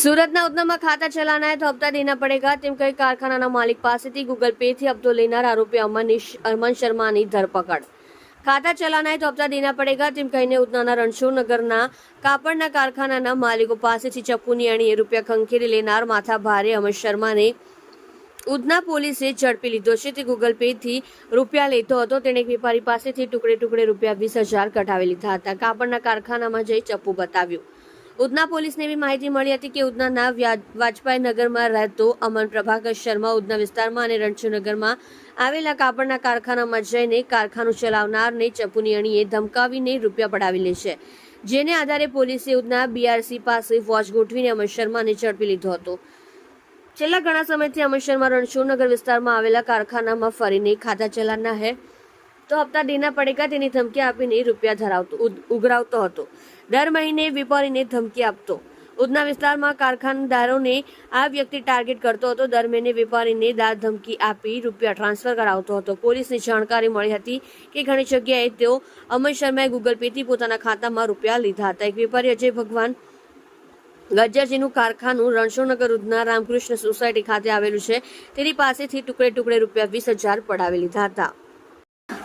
સુરતના ઉધનામાં ખાતા ચલાના તો હપ્તા દેના પડેગા. તેમ કહી કારખાનાના માલિક પાસેથી ગૂગલ પે થી હપ્તો લેનાર આરોપી અમનિશ અમન શર્માની ધરપકડ. ખાતા ચલાના તો હપ્તા દેના પડેગા, તેમ કહીને ઉધનાના રણછોડનગરના કાપડના કારખાનાના માલિકો પાસેથી ચપ્પુની અણીએ રૂપિયા ખંખેરી લેનાર માથા ભારે અમન શર્માને ઉધના પોલીસે ઝડપી લીધો છે. તે ગૂગલ પે થી રૂપિયા લેતો હતો. તેણે વેપારી પાસેથી ટુકડે ટુકડે રૂપિયા વીસ હજાર કઢાવી લીધા હતા. કાપડના કારખાનામાં જઈ ચપ્પુ બતાવ્યું. ઉધના પોલીસને એવી માહિતી મળી હતી કે ઉધનાના વાજપાઈ નગરમાં રહેતો અમન પ્રભાકર શર્મા ઉધના વિસ્તારમાં અને રણછોડનગરમાં આવેલા કાપડના કારખાનામાં જઈને કારખાનું ચલાવનારને ચપ્પુની અણીએ ધમકાવીને રૂપિયા પડાવી લે છે. જેને આધારે પોલીસે ઉધના બીઆરસી પાસે વોચ ગોઠવીને અમન શર્માને ઝડપી લીધો હતો. છેલ્લા ઘણા સમયથી અમર શર્મા રણછોડનગર વિસ્તારમાં આવેલા કારખાનામાં ફરીને ખાધા ચલાના હે. તો હપ્તા દેના પડેગા તેની ધમકી આપીને રૂપિયા ધરાવતો ઉઘરાવતો હતો. દર મહિને વેપારીને ધમકી આપતો. ઉધના વિસ્તારમાં કારખાનદારોને આ વ્યક્તિ ટાર્ગેટ કરતો હતો. દર મહિને વેપારીને દાર ધમકી આપી રૂપિયા ટ્રાન્સફર કરાવતો હતો. પોલીસને જાણકારી મળી હતી કે ઘણી જગ્યાએ તેઓ અમર શર્માએ ગૂગલ પેથી પોતાના ખાતામાં રૂપિયા લીધા હતા. એક વેપારી અજય ભગવાન ગજ્જરજીનું કારખાનું રણછોડનગર ઉધના રામકૃષ્ણ સોસાયટી ખાતે આવેલું છે. તેની પાસેથી ટુકડે ટુકડે રૂપિયા વીસ હજાર પડાવી લીધા હતા.